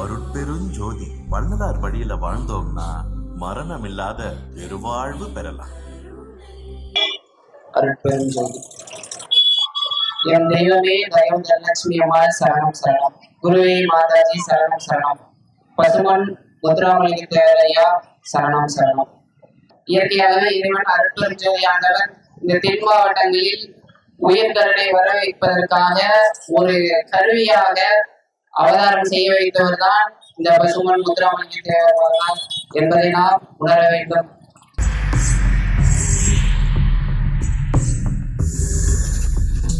அருட்பெருஞ்சோதி வள்ளலார் வழியில வாழ்ந்தோம்னா மரணமில்லாத பெருவாழ்வு பெறலாம். அருட்பெருஞ்சோதி. என் தெய்வமே தயம் தனலட்சுமி அம்மாள் சரணம் சரணம். குருவே மாதாஜி சரணம் சரணம். பசுமன் முத்துராமலிங்க தேவரையா சரணம் சரணம். இயற்கையாகவே இறைவன் அருட்பெருஞ்சோதி ஆண்டவர் இந்த தென் மாவட்டங்களில் உயிர்கருணை வர வைப்பதற்காக ஒரு கருவியாக அவதாரம் செய்ய வைத்தவர் தான் இந்த பசுமன் முத்துராமலிங்க தேவர் என்பதை நாம் உணர வேண்டும்.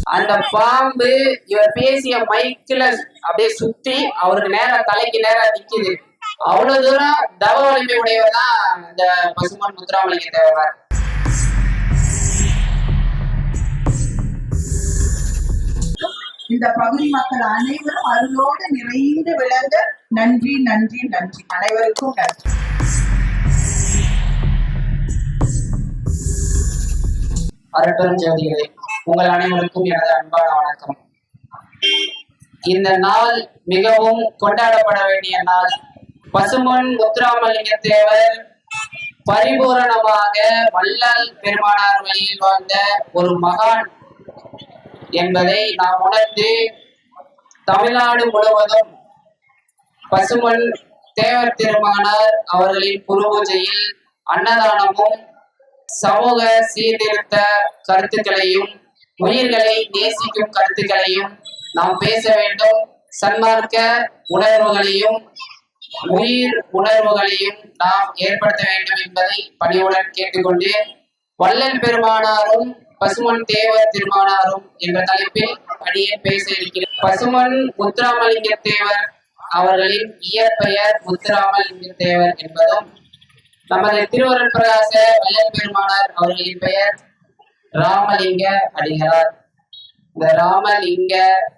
அந்த பாம்பு இவர் பேசிய மைக்கில அப்படியே சுத்தி அவருக்கு நேரா தலைக்கு நேரா நிக்குது. அவ்வளவு தூரம் தவ வலிமை உடையவர் தான் இந்த பசுமன் முத்துராமலிங்க தேவர் இந்த பகுதி மக்கள் அனைவரும் அருளோடு நிறைந்து விளங்க நன்றி நன்றி நன்றி. அனைவருக்கும் நன்றி. உங்கள் அனைவருக்கும் எனது அன்பான வணக்கம். இந்த நாள் மிகவும் கொண்டாடப்பட வேண்டிய நாள். பசுமன் முத்துராமலிங்க தேவர் பரிபூரணமாக வள்ளல் பெருமானார் வழியில் வாழ்ந்த ஒரு மகான். என்பதை நாம் உணர்ந்து தமிழ்நாடு முழுவதும் பசுமன் தேவர் திருமகனார் அவர்களின் குரு பூஜையில் அன்னதானமும் சமூக சீர்திருத்த கருத்துக்களையும் உயிர்களை நேசிக்கும் கருத்துக்களையும் நாம் பேச வேண்டும். சன்மார்க்க உணர்வுகளையும் உயிர் உணர்வுகளையும் நாம் ஏற்படுத்த வேண்டும் என்பதை பணிவுடன் கேட்டுக்கொண்டு வள்ளல் பெருமானாரும் பசுமன் தேவர் திருமானாரும் என்ற தலைப்பில் அடியே பேச இருக்கிறேன். பசுமன் முத்துராமலிங்க தேவர் அவர்களின் இயற்பெயர் முத்துராமலிங்க தேவர் என்பதும் நமது திருவருள் பிரகாச வல்லல் பெருமானார் அவர்களின் பெயர் ராமலிங்க அடிகளார் இந்த ராமலிங்க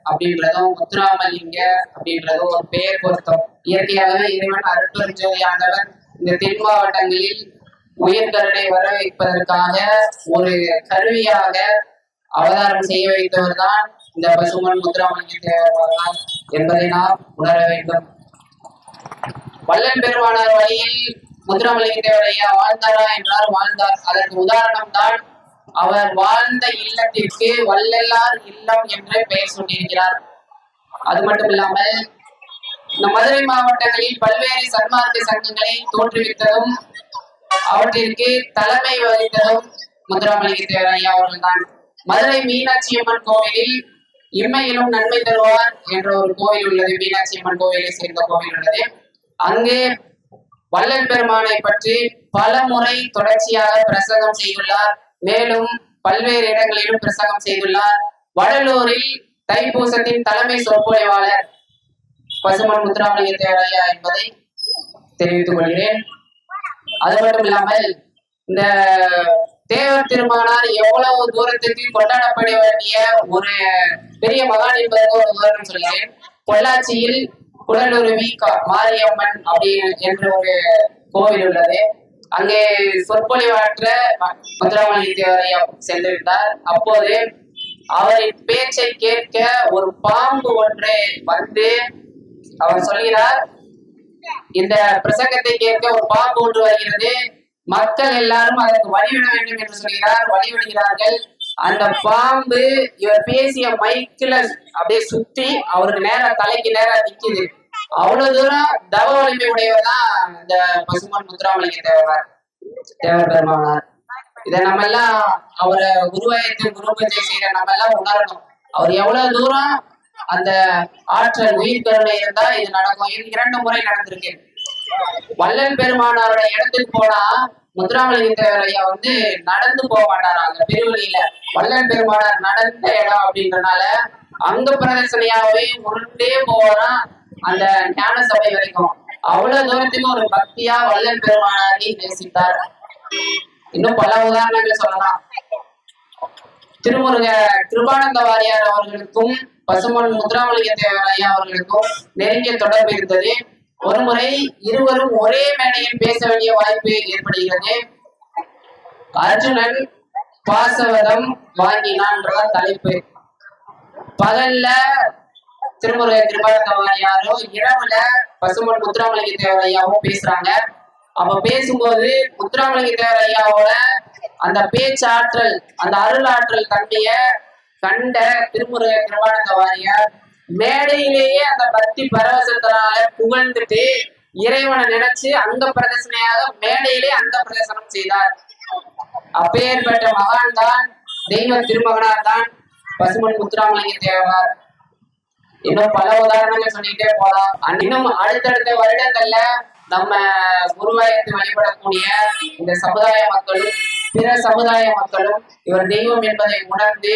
அப்படின்றதும் முத்துராமலிங்க அப்படின்றதும் ஒரு பெயர் பொருத்தம். இயற்கையாகவே இறைவன் அருட்பெருஞ்சோதி ஆண்டவர் இந்த தென் மாவட்டங்களில் உயிர்கருணை வர வைப்பதற்காக ஒரு கருவியாக அவதாரம் செய்ய வைத்தவர் தான் இந்த பசுமன் முத்துராமலிங்க தேவர் என்பதை நாம் உணர வேண்டும். வல்லன் பெருமானார் வழியில் முத்துராமலிங்க தேவர் ஐயா வாழ்ந்தாரா என்றால் வாழ்ந்தார். அதற்கு உதாரணம் தான் அவர் வாழ்ந்த இல்லத்திற்கு வல்லல்லார் இல்லம் என்று பெயர் சூட்டியிருக்கிறார். அது மட்டும் இல்லாமல் இந்த மதுரை மாவட்டங்களில் பல்வேறு சன்மார்க்க சங்கங்களை தோற்றுவித்ததும் அவற்றிற்கு தலைமை வகித்ததும் முத்துராமலிங்க தேவரையா அவர்கள்தான். மதுரை மீனாட்சி அம்மன் கோவிலில் இம்மையிலும் நன்மை தருவார் என்ற ஒரு கோவில் உள்ளது. மீனாட்சி அம்மன் கோவிலை சேர்ந்த கோவில் உள்ளது. அங்கே வள்ளல் பெருமானை பற்றி பல முறை தொடர்ச்சியாக பிரசங்கம் செய்துள்ளார். மேலும் பல்வேறு இடங்களிலும் பிரசங்கம் செய்துள்ளார். வடலூரில் தைப்பூசத்தின் தலைமை சொற்பொழிவாளர் பசுமன் முத்துராமலிங்க தேவரையா என்பதை தெரிவித்துக் கொள்கிறேன். அது மட்டும் இல்லாமல் இந்த தேவர் திருமணம் எவ்வளவு தூரத்துக்கு கொண்டாடப்பட வேண்டிய ஒரு பெரிய மகான் என்பதற்கு ஒரு உதாரணம் சொல்கிறேன் பொள்ளாச்சியில் குடலுருவி கா- மாரியம்மன் அப்படி என்ற ஒரு கோவில் உள்ளது. அங்கே சொற்பொழிவாற்ற ம- முத்துராமலிங்க தேவரையா சென்றிருந்தார் அப்போது அவரின் பேச்சை கேட்க ஒரு பாம்பு ஒன்று வந்து அவர் சொல்கிறார். இந்த பிரசங்கத்தை கேட்க ஒரு பாம்பு ஒன்று வருகிறது. மக்கள் எல்லாரும் அதற்கு வழிவிட வேண்டும் என்று சொல்கிறார் வழிவிடுகிறார்கள். அந்த பாம்பு இவர் பேசிய மைக்கில அப்படியே சுத்தி அவருக்கு நேரம் தலைக்கு நேரம் நிக்குது. அவ்வளவு தூரம் தவ வலிமை உடையவர் தான் இந்த பசுமன் முத்துராமலிங்க தேவர் தேவர் பெருமானார் இதை நம்ம எல்லாம் அவரை குருவாயத்து குரு பூஜை செய்யற நம்ம எல்லாம் உணரணும். அவர் எவ்வளவு தூரம் அந்த ஆற்றல் உயிர் கருணை இருந்தா இது நடக்கும். இரண்டு முறை நடந்திருக்கு. வல்லன் பெருமானாரோட இடத்துக்கு போனா முத்துராமலிங்க தேவர் ஐயா வந்து நடந்து போக மாட்டாரா அந்த பெருவழியில? வள்ளல் பெருமானார் நடந்த இடம் அப்படின்றனால அங்க பிரதர்சனையாவே உருண்டே போனா அந்த ஞான சபை வரைக்கும். அவ்வளவு தூரத்துக்கு ஒரு பக்தியா வல்லன் பெருமானாரை நேசித்தார் இன்னும் பல உதாரணங்களை சொல்லலாம். திருமுருக கிருபானந்த வாரியார் அவர்களுக்கும் பசுமன் முத்ராமலிங்க தேவர் ஐயா அவர்களுக்கும் நெருங்கிய தொடர்பு இருந்தது. ஒருமுறை இருவரும் ஒரே மேடையில் பேச வேண்டிய வாய்ப்பு ஏற்படுகிறது. அர்ஜுனன் பாசவதம் வாங்கினான்ற தலைப்பு. பகல்ல திருமுருக கிருபானந்தவாரியாரோ இரவுல பசுமன் முத்துராமலிங்க தேவர் ஐயாவும் பேசுறாங்க. அப்ப பேசும்போது முத்துராமலிங்க தேவர் ஐயாவோட அந்த பேச்சாற்றல் அந்த அருளாற்றல் தன்மைய கண்ட திருமுருக கிருபானந்த வாரியார் மேடையிலேயே அந்த பக்தி பரவசத்தினால புகழ்ந்துட்டு இறைவனை நினைச்சு அங்க பிரதர்சனையாக மேடையிலே அங்க பிரதர்சனம் செய்தார். அப்பேற்பட்ட மகான் தான் தெய்வ திருமகனார் தான் பசுமன் முத்துராமலிங்க தேவார். இன்னும் பல உதாரணங்கள் சொல்லிட்டே போலாம். இன்னும் அடுத்தடுத்த வருடங்கள்ல நம்ம குருவாயத்தை வழிபடக்கூடிய இந்த சமுதாய மக்களும் பிற சமுதாய மக்களும் இவர் தெய்வம் என்பதை உணர்ந்து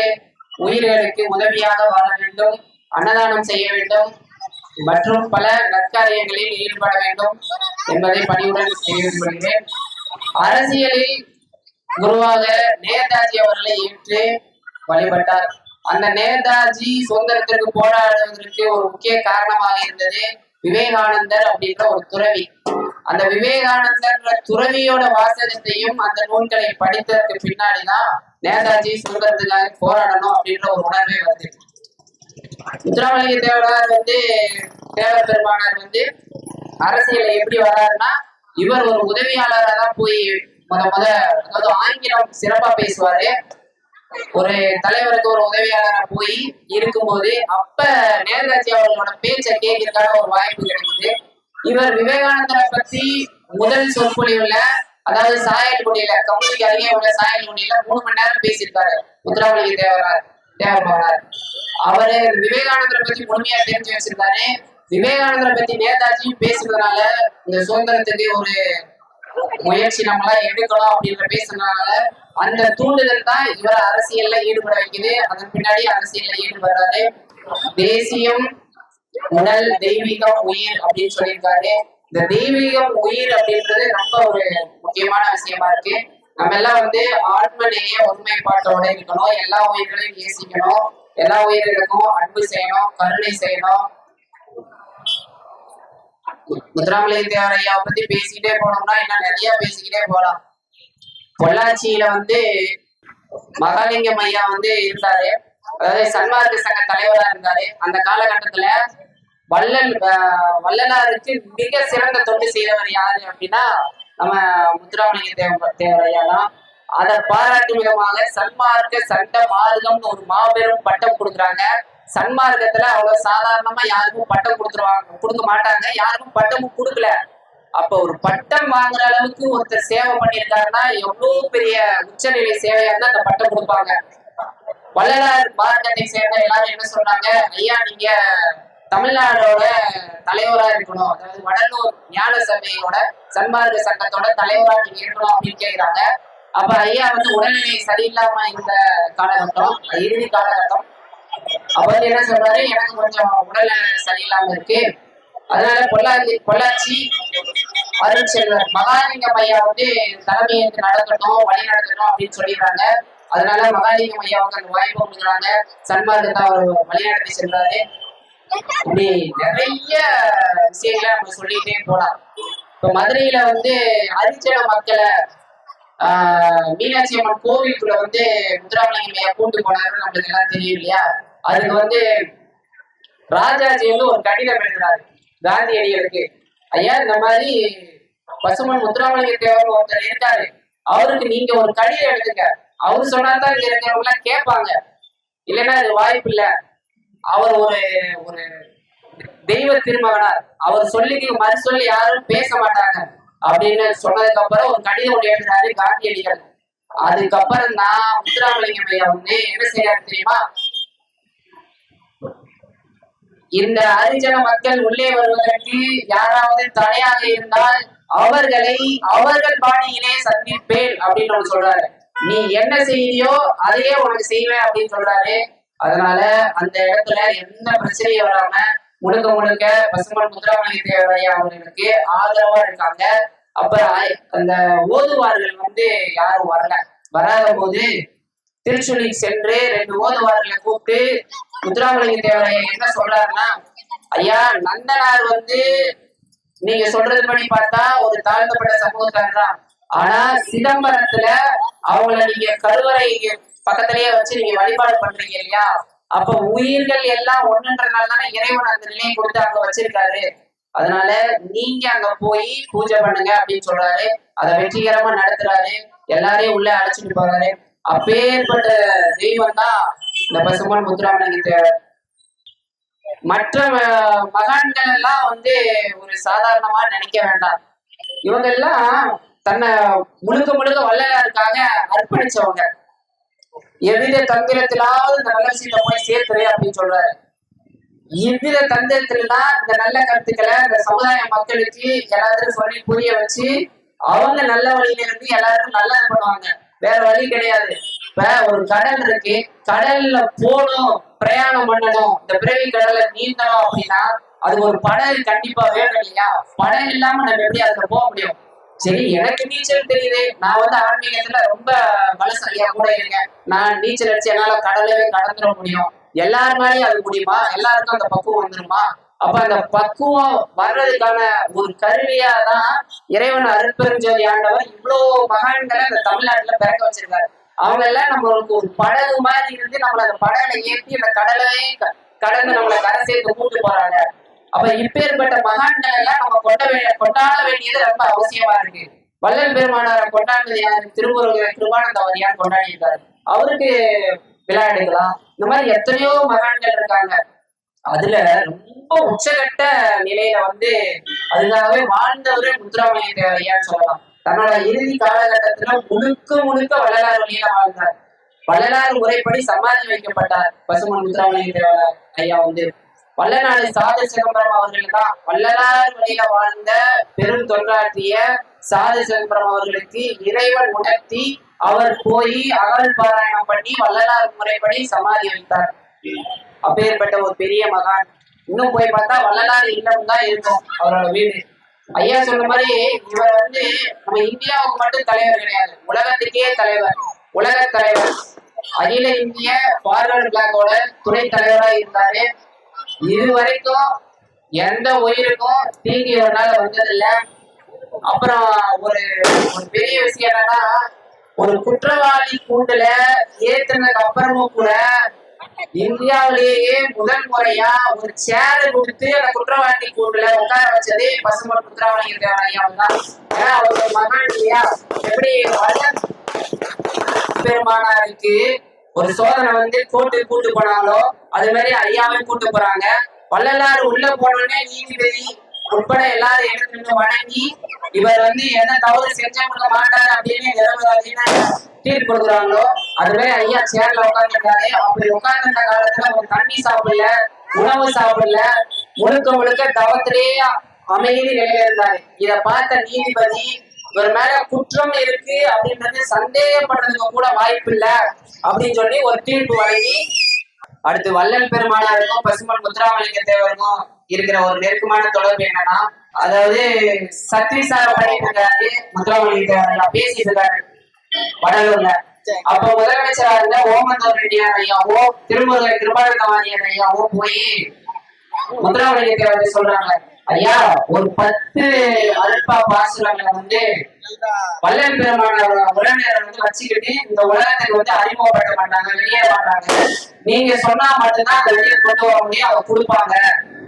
உயிர்களுக்கு உதவியாக வாழ வேண்டும் அன்னதானம் செய்ய வேண்டும் மற்றும் பல நற்காரியங்களில் ஈடுபட வேண்டும் என்பதை பணியுடன் செய்ய கொள்கிறேன். அரசியலில் குருவாக நேதாஜி அவர்களை ஏற்று வழிபட்டார். அந்த நேதாஜி சுதந்திரத்திற்கு போராடுவதற்கு ஒரு முக்கிய காரணமாக இருந்தது விவேகானந்தர் அப்படின்ற ஒரு துறவி. அந்த விவேகானந்தர் துறவியோட வாசகத்தையும் அந்த நூல்களை படித்ததற்கு பின்னாடிதான் நேதாஜி சுதந்திரத்துக்காக போராடணும் அப்படின்ற ஒரு உணர்வே வருது. முத்துராமலிங்க தேவரார் வந்து தேவ பெருமானார் வந்து அரசியல எப்படி வராருன்னா இவர் ஒரு உதவியாளராக தான் போய் முத முத அதாவது ஆங்கிலம் சிறப்பா பேசுவாரு. ஒரு தலைவருக்கு ஒரு உதவியாளரா போய் இருக்கும்போது அப்ப நேதாஜி அவர்களோட பேச்சை கேட்கறதுக்கான ஒரு வாய்ப்பு கிடைக்குது. இவர் விவேகானந்தரை பத்தி முதல் சொற்பொழிவுல அதாவது சாயல்குடியில கம்பெனிக்கு அருகே உள்ள சாயல்குடியில மூணு மணி நேரம் பேசியிருக்காரு முத்துராமலிங்க தேவரார் தேவரார் அவரு விவேகானந்தரை பத்தி முழுமையா தெரிஞ்சு வச்சிருக்காரு விவேகானந்தரை பத்தி நேதாஜியும் பேசுறதுனால இந்த சுதந்திரத்துக்கு ஒரு முயற்சி நம்மளா எடுக்கணும் அப்படின்ற பேசுனதுனால அந்த தூண்டுதல் தான் இவரை அரசியல்ல ஈடுபட வைக்குது. அதன் பின்னாடி அரசியல்ல ஈடுபடுறாரு. தேசியம் உடல் தெய்வீகம் உயிர் அப்படின்னு சொல்லியிருக்காரு. இந்த தெய்வீகம் உயிர் அப்படின்றது ரொம்ப ஒரு முக்கியமான விஷயமா இருக்கு. நம்ம எல்லாம் வந்து ஆத்மநேய ஒருமைப்பாட்டோட இருக்கணும். எல்லா உயிர்களையும் நேசிக்கணும். எல்லா உயிர்களுக்கும் அன்பு செய்யணும் கருணை செய்யணும். முத்துராமலிங்க ஐயாவை பத்தி பேசிக்கிட்டே போனோம்னா இன்னும் நிறைய பேசிக்கிட்டே போலாம். பொள்ளாச்சியில வந்து மகாலிங்கம் ஐயா வந்து இருந்தாரு. அதாவது சன்மார்க்க சங்க தலைவரா இருந்தாரு. அந்த காலகட்டத்துல வள்ளல் வள்ளலாருக்கு மிக சிறந்த தொண்டு செய்தவர் யாரு அப்படின்னா நம்ம முத்துராமலிங்க தேவர் தேவர் தான் அதை பாராட்டும் விதமாக சன்மார்க்க சட்ட மார்க்கம்னு ஒரு மாபெரும் பட்டம் கொடுக்குறாங்க. சன்மார்க்கத்துல அவ்வளவு சாதாரணமா யாருக்கும் பட்டம் கொடுத்துருவாங்க கொடுக்க மாட்டாங்க. யாருக்கும் பட்டமும் கொடுக்கல. அப்ப ஒரு பட்டம் வாங்குற அளவுக்கு ஒருத்தர் சேவை பண்ணியிருக்காருன்னா எவ்வளவு பெரிய உச்சநிலை சேவையா இருந்தா அந்த பட்டம் கொடுப்பாங்க. வள்ளலார் மார்க்கத்தை சேர்ந்த எல்லாரும் என்ன சொல்றாங்க? ஐயா நீங்க தமிழ்நாடோட தலைவரா இருக்கணும். அதாவது வடலூர் ஞான சபையோட சன்மார்க்க சங்கத்தோட தலைவரா நீங்க இருக்கணும் அப்படின்னு கேக்குறாங்க. அப்ப ஐயா வந்து உடல்நிலை சரியில்லாம இருந்த காலகட்டம் இறுதி காலகட்டம். அவர் என்ன சொல்றாரு? எனக்கு கொஞ்சம் உடல் சரியில்லாம இருக்கு. அதனால பொள்ளாச்சி பொள்ளாச்சி அருட்செல்வர் மகாலிங்கம் ஐயா வந்து தலைமையேற்று நடக்கட்டும் வழி நடத்தணும் அப்படின்னு சொல்லிடுறாங்க. அதனால மகாலிங்கம் ஐயாவுக்கு அந்த வாய்ப்பு கொடுக்குறாங்க. சன்மார்க்கத்தை அவர் வழிநடத்தி சென்றாரு இப்படி நிறைய விஷயங்களை நம்ம சொல்லிட்டே போலாம். இப்ப மதுரையில வந்து அரிச்சல மக்களை ஆஹ் மீனாட்சி அம்மன் கோவிலுக்குள்ள வந்து முத்துராமலிங்கம் ஐயா கூட்டு போனாருன்னு நம்மளுக்கு எல்லாம் தெரியும் இல்லையா? அதுக்கு வந்து ராஜாஜி வந்து ஒரு கடிதம் எழுதுறாரு. காந்தியடிகளுக்கு ஐயா இந்த மாதிரி பசுமன் முத்துராமலிங்க தேவர் ஒருத்தர் இருக்காரு. அவருக்கு நீங்க ஒரு கடிதம் எழுதுங்க. அவர் சொன்னாதான் இங்க இருக்கிறவங்க எல்லாம் கேட்பாங்க. இல்லைன்னா அது வாய்ப்பு இல்ல. அவர் ஒரு ஒரு தெய்வ திருமகனார் அவர் சொல்லிக்கு மறு சொல்லி யாரும் பேச மாட்டாங்க. அப்படின்னு சொன்னதுக்கு அப்புறம் ஒரு கடிதம் ஒன்று எழுதுறாரு காந்தியடிகள் அதுக்கப்புறம் தான் முத்துராமலிங்கம் ஐயா வந்து என்ன செய்யறாரு தெரியுமா? இந்த ஹரிஜன மக்கள் உள்ளே வருவதற்கு யாராவது தடையாக இருந்தால் அவர்களை அவர்கள் பாணியிலே சந்திப்பேன் அப்படின்னு ஒண்ணு சொல்றாரு. நீ என்ன செய்தியோ அதையே உனக்கு செய்வேன் அப்படின்னு சொல்றாரு. அதனால அந்த இடத்துல எந்த பிரச்சனையும் வராம முழுக்க முழுக்க பசுமன் முத்துராமலிங்க தேவரையா அவர்களுக்கு ஆதரவா இருக்காங்க. அப்புறம் அந்த ஓதுவார்கள் வந்து யாரும் வரல. வராத போது திருச்சுழி சென்று ரெண்டு ஓதுவார்களை கூப்பிட்டு முத்துராமலிங்க தேவரையா என்ன சொல்றாருன்னா ஐயா நந்தனார் வந்து நீங்க சொல்றது படி பார்த்தா ஒரு தாழ்த்தப்பட்ட சமூகத்தார் தான். ஆனா சிதம்பரத்துல அவங்கள நீங்க கருவறை பக்கத்திலேயே வச்சு நீங்க வழிபாடு பண்றீங்க இல்லையா? அப்ப உயிர்கள் எல்லாம் ஒண்ணுன்றனால தானே இறைவன் அந்த நிலையை கொடுத்து அங்க வச்சிருக்காரு. அதனால நீங்க அங்க போய் பூஜை பண்ணுங்க அப்படின்னு சொல்றாரு. அதை வெற்றிகரமா நடத்துறாரு. எல்லாரையும் உள்ள அழைச்சிட்டு போறாரு. அப்பேற்பட்ட தெய்வம் தான் இந்த பசுமன் முத்துராமலிங்க மற்ற மகான்கள் எல்லாம் வந்து ஒரு சாதாரணமா நினைக்க வேண்டாம். இவங்க எல்லாம் தன்னை முழுக்க முழுக்க வள்ளலாருக்காக அர்ப்பணிச்சவங்க. எவ்வித தந்திரத்திலாவது இந்த நல்ல விஷயத்தை போய் சேர்த்துரு அப்படின்னு சொல்றாரு. எவ்வித தந்திரத்திலாம் இந்த நல்ல கருத்துக்களை இந்த சமுதாய மக்களுக்கு எல்லாத்துக்கும் சொல்லி புரிய வச்சு அவங்க நல்ல வழியில இருந்து எல்லாருக்கும் நல்லது பண்ணுவாங்க. வேற வழி கிடையாது. இப்ப ஒரு கடல் இருக்கு. கடல்ல போகணும் பிரயாணம் பண்ணணும். இந்த பிறவி கடல்ல நீந்தணும் அப்படின்னா அது ஒரு படகு கண்டிப்பா வேணும் இல்லையா? படகு இல்லாம நம்ம எப்படி அதுல போக முடியும்? சரி எனக்கு நீச்சல் தெரியுது. நான் வந்து ஆன்மீகத்துல ரொம்ப பலசாலியா கூட இருக்கேன். நான் நீச்சல் அடிச்சு என்னால கடலவே கடந்துட முடியும். எல்லாருனாலையும் அது முடியுமா? எல்லாருக்கும் அந்த பக்குவம் வந்துருமா? அப்ப அந்த பக்குவம் வர்றதுக்கான ஒரு கருவியா தான் இறைவன் அருட்பெருஞ்சோதி ஆண்டவர் இவ்வளவு மகான்களை அந்த தமிழ்நாட்டுல பிறக்க வச்சிருக்காரு. அவங்க எல்லாம் நம்மளுக்கு ஒரு படகு மாதிரி இருந்து நம்மள அந்த படகுல ஏற்றி அந்த கடலவே க- கடந்து நம்மளை கரை சேர்த்து கூட்டு போறாங்க. அப்ப இப்பேற்பட்ட மகான்கள் எல்லாம் நம்ம கொண்ட வே- கொண்டாட வேண்டியது ரொம்ப அவசியமா இருக்கு. வள்ளல் பெருமானாரை கொண்டாடுறது யாரு? திருமுருகர் கிருபானந்தவர் அவருக்கு விழா எடுக்கலாம். இந்த மாதிரி எத்தனையோ மகான்கள் இருக்காங்க. அதுல ரொம்ப உச்சகட்ட நிலையில வந்து அதுக்காகவே வாழ்ந்தவரே முத்துராமலிங்க தேவரையான்னு சொல்லலாம். தன்னோட இறுதி காலகட்டத்துல முழுக்க முழுக்க வள்ளலார் வழியில வாழ்ந்தார். வள்ளலார் முறைப்படி சமாதி வைக்கப்பட்டார் பசுமன் முத்துராமலிங்க தேவரார் ஐயா வந்து. வல்லநாடு சாது சிதம்பரம் அவர்கள் தான் வள்ளலார் வழியில வாழ்ந்த பெரும் தொண்டாற்றிய சாது சிதம்பரம் அவர்களுக்கு இறைவன் உணர்த்தி அவர் போய் அகல் பாராயணம் பண்ணி வள்ளலார் முறைப்படி சமாதி வைத்தார். அப்பேற்பட்ட ஒரு பெரிய மகான். இன்னும் போய் பார்த்தா வள்ளலார் இல்லம் தான் இருக்கும் அவரோட வீடு. ஐயா சொன்ன மாதிரி இவர் வந்து நம்ம இந்தியாவுக்கு மட்டும் தலைவர் கிடையாது. உலகத்துக்கே தலைவர். உலக தலைவர். அகில இந்திய ஃபார்வர்டு பிளாக்கோட துணை தலைவரா இருந்தாரு. இது வரைக்கும் எந்த உயிருக்கும் தீங்கு இதனால வந்ததில்ல. அப்புறம் ஒரு ஒரு பெரிய விஷயம் என்னன்னா ஒரு குற்றவாளி கூண்டுல ஏத்துனதுக்கு அப்புறமும் கூட இந்தியாவிலேயே முதல் முறையா ஒரு சேர் கொடுத்து அந்த குற்றவாளி கூண்டுல உட்கார வச்சதே பசுமன் குற்றவாளி ஐயா தான். ஏன்னா அவர் ஒரு மகன் இல்லையா? எப்படி பெருமானாருக்கு ஒரு சோதனை வந்து கோர்ட்டு கூட்டு போனாங்களோ அது மாதிரி ஐயாவையும் கூட்டு போறாங்க. வள்ளலார் உள்ள போனோடனே நீதிபதி உட்பட எல்லாரும் எடுத்து வணங்கி இவர் வந்து என்ன தவறு செஞ்சவங்க கொடுக்க மாட்டாரு அப்படின்னு நிரபராதின்னு தீர்ப்பு கொடுக்குறாங்களோ அதுவே ஐயா சேர்ல உட்காந்துருக்காரு அப்படி உட்கார்ந்திருந்த காலத்துல அவங்க தண்ணி சாப்பிடல உணவு சாப்பிடல. முழுக்க முழுக்க தவத்திலேயே அமைதி நிலையில இருந்தாரு. இத பார்த்த நீதிபதி இவர் மேல குற்றம் இருக்கு அப்படின்றது சந்தேகப்படுறதுக்கு கூட வாய்ப்பு இல்ல அப்படின்னு சொல்லி ஒரு தீர்ப்பு வழங்கி அடுத்து வள்ளல் பெருமானாருக்கும் பசுமன் முத்துராமலிங்க தேவருக்கும் இருக்கிற ஒரு நெருக்கமான தொடர்பு என்னன்னா அதாவது சத்ரிசார பண்ணிட்டு இருக்காரு முத்துராமலிங்க தேவர் பேசிட்டு இருக்காரு வடலூர்ல. அப்ப முதலமைச்சரா இருந்த ஓமந்தூர் ரெட்டியார் ஐயாவோ திருமுருகன் கிருபானந்தவாணியர் ஐயாவோ போய் முத்துராமலிங்க தேவர் சொல்றாங்க. ஐயா ஒரு பத்து அல்பா பாசுரங்களை வந்து வள்ளல் பெருமான உறவினரை வந்து வச்சுக்கிட்டு இந்த உலகத்துக்கு வந்து அறிமுகப்படுத்த மாட்டாங்க வெளியே மாட்டாங்க. நீங்க சொன்னா மட்டும்தான் அந்த வெளியே கொண்டு வர முடியும் அவங்க கொடுப்பாங்க.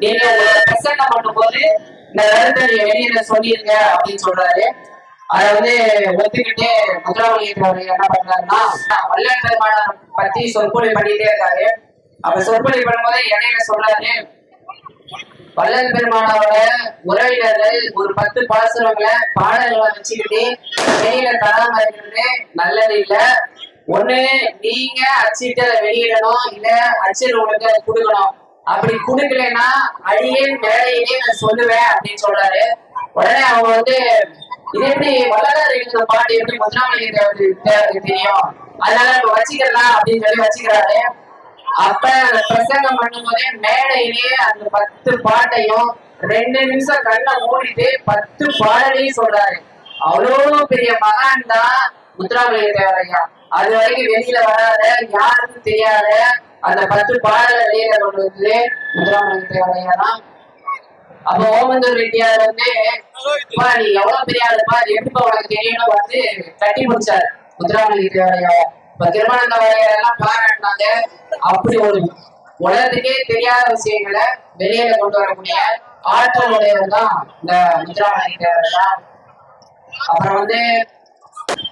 நீங்க பிரசன்னம் பண்ணும்போது இந்த கருத்தை வெளியில சொல்லிருங்க அப்படின்னு சொல்றாரு. அதை வந்து ஒத்துக்கிட்டு முத்துராமலிங்கத்தவர் என்ன பண்றாருன்னா வள்ளல் பெருமான பத்தி சொற்பொழி பண்ணிட்டே இருக்காரு. அப்ப சொற்பொழி பண்ணும்போது இடையில சொல்றாரு வள்ளல் பெருமானோட உறவினர்கள் ஒரு பத்து பாசுரங்களை பாடல்களை வச்சுக்கிட்டு வெளியில தராம இருக்கிறது நல்லது இல்ல. ஒண்ணு நீங்க அச்சிட்டு அதை வெளியிடணும் இல்ல அச்சில் உங்களுக்கு அதை கொடுக்கணும். அப்படி கொடுக்கலைன்னா அடியே வேலையிலே நான் சொல்லுவேன் அப்படின்னு சொல்றாரு. உடனே அவங்க வந்து இது எப்படி வள்ளலார் எழுதின பாட்டு எப்படி முத்துராமலிங்க தெரியும்? அதனால நம்ம வச்சுக்கலாம் அப்படின்னு சொல்லி வச்சுக்கிறாரு. அப்ப அந்த பிரசங்கம் பண்ணும்போதே மேடையிலேயே அந்த பத்து பாட்டையும் ரெண்டு நிமிஷம் கண்ணை மூடிட்டு பத்து பாடலையும் சொல்றாரு. அவ்வளோ பெரிய மகான் தான் முத்துராமலிங்க தேவரையா அது வரைக்கும் வெளியில வராத யாருக்கும் தெரியாத அந்த பத்து பாடலை வெளியில கொண்டு வந்து முத்துராமலிங்க தேவரையா தான். அப்ப ஓமந்தூர் ரெட்டியார் வந்து நீ எவ்வளவு பெரிய ஆளுப்பா எப்படிப்பா உனக்கு தெரியணும் வந்து கட்டி முடிச்சாரு முத்துராமலிங்க தேவரையா இப்ப திருமணந்த வரையர் எல்லாம் பாராட்டினாங்க. அப்படி ஒரு உலகத்துக்கே தெரியாத விஷயங்களை வெளியில கொண்டு வரக்கூடிய ஆற்றல் உடையவர் தான் இந்த முத்துராமலிங்க தேவர் தான் அப்புறம் வந்து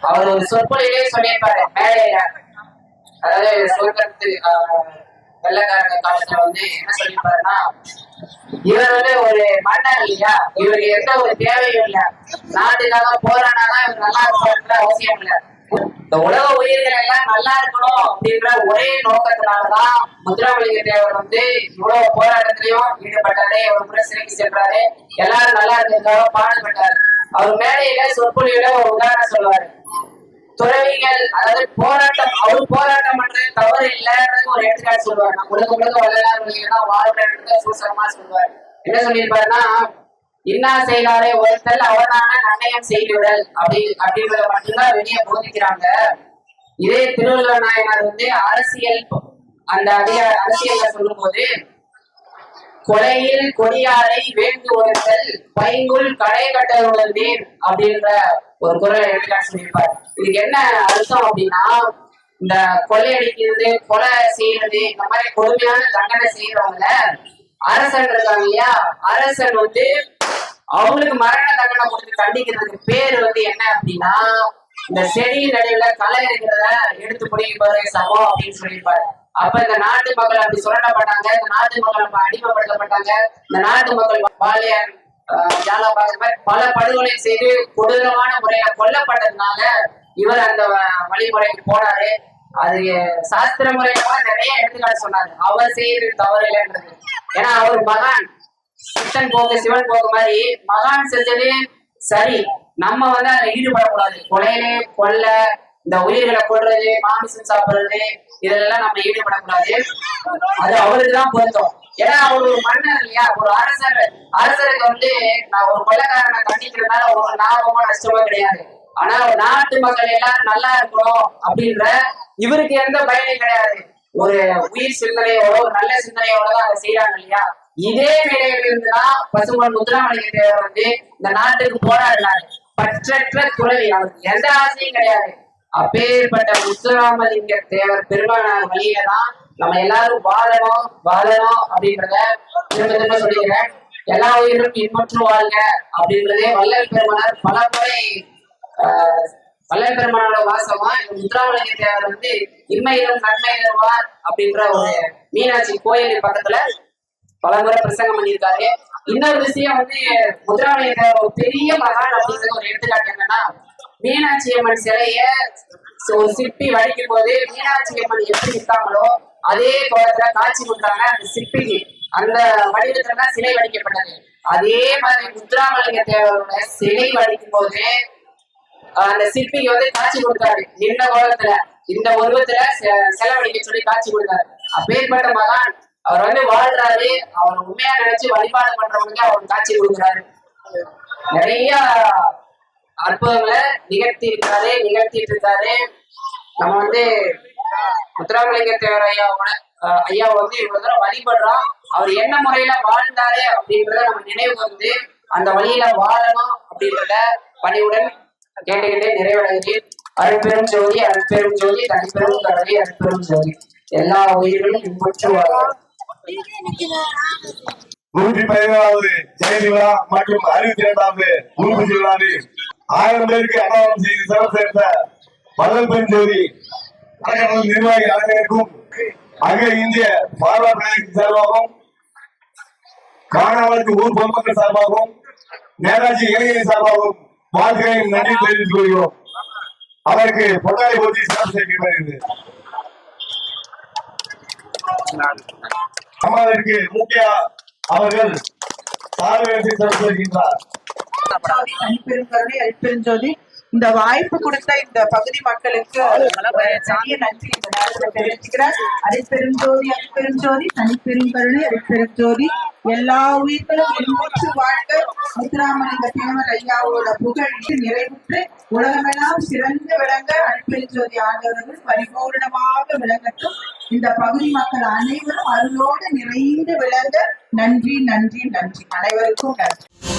அவர் ஒரு சொற்பொழிலே சொல்லியிருப்பாரு மேடையில. அதாவது சொர்க்கத்து ஆஹ், வெள்ளைக்காரங்க காலத்துல வந்து என்ன சொல்லியிருப்பாருன்னா இவர் வந்து ஒரு மன்னர் இல்லையா? இவருக்கு எந்த ஒரு தேவையும் இல்ல. நாட்டுக்காக போராடாதான் இவர் நல்லா இருப்பாருன்ற அவசியம் இல்ல. இந்த உலக உயிர்கள் எல்லாம் நல்லா இருக்கணும் அப்படின்ற ஒரே நோக்கத்தினாலதான் முத்துராமலிங்க தேவர் வந்து இவ்வளவு போராட்டத்திலையும் ஈடுபட்டாரு. ஒரு முறை சிறைக்கு சென்றாரு. எல்லாரும் நல்லா இருக்கிறதுக்காக பாடுபட்டாரு அவர் மேடையில சொற்பொழியில ஒரு உதாரணம் சொல்லுவாரு. துறவிகள் அதாவது போராட்டம் அவர் போராட்டம் பண்றது தவறு இல்லைன்றது ஒரு எடுத்துக்காட்டு சொல்லுவார். நான் முழுக்க உலக வள்ளலார் வாழ்க்கை சூசகமா சொல்லுவார். என்ன சொல்லியிருப்பாருன்னா இன்னா செய்தாரே ஒருத்தல் அவனான நன்னயம் செய்துவிடல். அப்படி அப்படின்றத மட்டும்தான் வெளியே போதிக்கிறாங்க. இதே திருவள்ளுவர் நாயனார் வந்து அரசியல் அந்த அதிக அரசியல்ல சொல்லும் போது கொலையில் கொடியாரை வேண்டு ஒருத்தல் பைங்குள் கடை கட்டவுள்ளதேன் அப்படின்ற ஒரு குரலை எடுத்துக்காட்டு சொல்லியிருப்பார். இதுக்கு என்ன அர்த்தம் அப்படின்னா இந்த கொள்ளையடிக்கிறது கொலை செய்யறது இந்த மாதிரி கொடுமையான தண்டனை செய்யறவங்க அரசன் இருக்காங்க இல்லையா? அரசன் வந்து அவங்களுக்கு மரண தண்டனை கொடுத்து தண்டிக்கிறதுக்கு பேர் வந்து என்ன அப்படின்னா இந்த செடி நடுவுல களை இருக்கிறத எடுத்து பிடிப்பது சமம் அப்படின்னு சொல்லியிருப்பாரு. அப்ப இந்த நாட்டு மக்கள் அப்படி சுரண்டப்பட்டாங்க இந்த நாட்டு மக்கள் அப்ப அடிமைப்படுத்தப்பட்டாங்க இந்த நாட்டு மக்கள் பாலியல் ஆஹ், பல படுகொலை செய்து கொடூரமான முறையில கொல்லப்பட்டதுனால இவர் அந்த வழிமுறைக்கு போனாரு. அது சாஸ்திர முறையில நிறைய எடுத்துக்காட்டு சொன்னாரு. அவர் செய்யறது தவறு இல்லைன்றது. ஏன்னா அவர் மகான். சித்தன் போக சிவன் போக மாதிரி மகான் செஞ்சது சரி நம்ம வந்து அதுல ஈடுபடக்கூடாது. கொலையிலே கொல்ல இந்த உயிர்களை கொல்றது மாமிசம் சாப்பிடுறது இதெல்லாம் நம்ம ஈடுபடக்கூடாது. அது அவருக்குதான் பொருத்தம். ஏன்னா அவர் ஒரு மன்னர் இல்லையா? ஒரு அரசர். அரசருக்கு வந்து நான் ஒரு கொலைக்காரனை கண்டிக்கிறதுனால ஒரு லாபமோ நஷ்டமோ கிடையாது. ஆனா நாட்டு மக்கள் எல்லாரும் நல்லா இருக்கணும் அப்படின்ற இவருக்கு எந்த பயனும் கிடையாது. ஒரு உயிர் சிந்தனையோட ஒரு நல்ல சிந்தனையோட தான் அதை செய்யறாங்க இல்லையா? இதே நிலையில இருந்துதான் பசுமன் முத்துராமலிங்க தேவர் வந்து இந்த நாட்டுக்கு போராடினாரு பற்றற்ற துறவி அவருக்கு எந்த ஆசையும் கிடையாது. அப்பேற்பட்ட முத்துராமலிங்க தேவர் பெருமானார் வழியில தான் நம்ம எல்லாரும் வாழணும் வாழணும் அப்படின்றத திரும்ப திரும்ப சொல்லிக்கிறேன். எல்லா உயிரும் பின்பற்று வாழ்க அப்படின்றதே வல்லல் பெருமானார் பல முறை ஆஹ், பெருமானோட வாசமா இந்த முத்துராமலிங்க தேவர் வந்து இம்மையிலும் நன்மை அப்படின்ற ஒரு மீனாட்சி கோயில் பக்கத்துல பல முறை பிரசங்கம் பண்ணியிருக்காரு. இன்னொரு விஷயம் வந்து முத்துராமலிங்க ஒரு பெரிய மகான் அப்படிங்கிறது ஒரு எடுத்துக்காட்டு என்னன்னா மீனாட்சி அம்மன் சிலைய ஒரு சிற்பி வடிக்கும் போது மீனாட்சி அம்மன் எப்படி இருக்காங்களோ அதே கோலத்துல காட்சி கொடுத்தாங்க அந்த சிற்பிக்கு. அந்த வடிவத்துல தான் சிலை வடிக்கப்பட்டது. அதே மாதிரி முத்துராமலிங்க தேவரோட சிலை வடிக்கும் போது அந்த சிற்பிக்கு வந்து காட்சி கொடுத்தாரு. இந்த கோலத்துல இந்த உருவத்துல செ- செலவழிக்க சொல்லி காட்சி கொடுத்தாரு. அப்பேற்பட்ட மகான் அவர் வந்து வாழ்றாரு. அவர் உண்மையா நினைச்சு வழிபாடு பண்றவங்களுக்கு அவர் காட்சி கொடுக்குறாரு. நிறைய அற்புதங்களை நிகழ்த்தி இருக்காரு நிகழ்த்திட்டு இருக்காரு நம்ம வந்து முத்துராமலிங்க தேவர் ஐயாவோட ஐயா ஐயாவை வந்து இவ்வளவு தூரம் வழிபடுறோம். அவர் என்ன முறையில வாழ்ந்தாரு அப்படின்றத நம்ம நினைவு வந்து அந்த வழியில வாழணும் அப்படின்றத பணிவுடன் கேட்டுக்கிட்டே நிறைவடைகிறேன். அருட்பெரும் ஜோதி அருட்பெரும் ஜோதி தனிப்பெரும் கடலை அருட்பெரும் ஜோதி. எல்லா உயிர்களும் இன்புற்று வாழ நூற்றி பதினேழாவது ஜெயந்தி விழா மற்றும் அறுபத்தி இரண்டாவது உறுப்பு விழாவில் ஆயிரம் பேருக்கு அன்னதானம் செய்து சிறப்பு சேர்த்த வள்ளல் பெண் ஜோதி அறக்கட்டளை நிர்வாகி அனைவருக்கும் அகில இந்திய பார்வா பேரவைக்கு சார்பாகவும் காணாமலுக்கு ஊர் பொதுமக்கள் சார்பாகவும் நேதாஜி இளைஞரின் சார்பாகவும் வாழ்க்கையை நன்றி தெரிவித்துக் கொள்கிறோம். அவருக்கு பொட்டாளி போட்டி சிறப்பு சேர்க்கப்படுகிறது அம்மாவிற்கு முக்கியா அவர்கள் சார்பு சிறப்பு சேர்க்கின்றார் இந்த வாய்ப்பு கொடுத்த இந்த பகுதி மக்களுக்கு நன்றி இந்த நேரத்தில் தெரிவிச்சுக்கிறேன். அரிப்பெருஞ்சோதி அரிப்பெருஞ்சோதி தனிப்பெருங்கருணை அரிப்பெருஞ்சோதி எல்லா உயிர்களும் இன்புற்று வாழ்க. முத்துராமலிங்க தேவர் ஐயாவோட புகழ் நிறைவுற்று உலகமெல்லாம் சிறந்து விளங்க அரிப்பெருஞ்சோதி ஆண்டவர்கள் பரிபூர்ணமாக விளங்கட்டும். இந்த பகுதி மக்கள் அனைவரும் அருளோடு நிறைந்து விளங்க. நன்றி நன்றி நன்றி. அனைவருக்கும் நன்றி.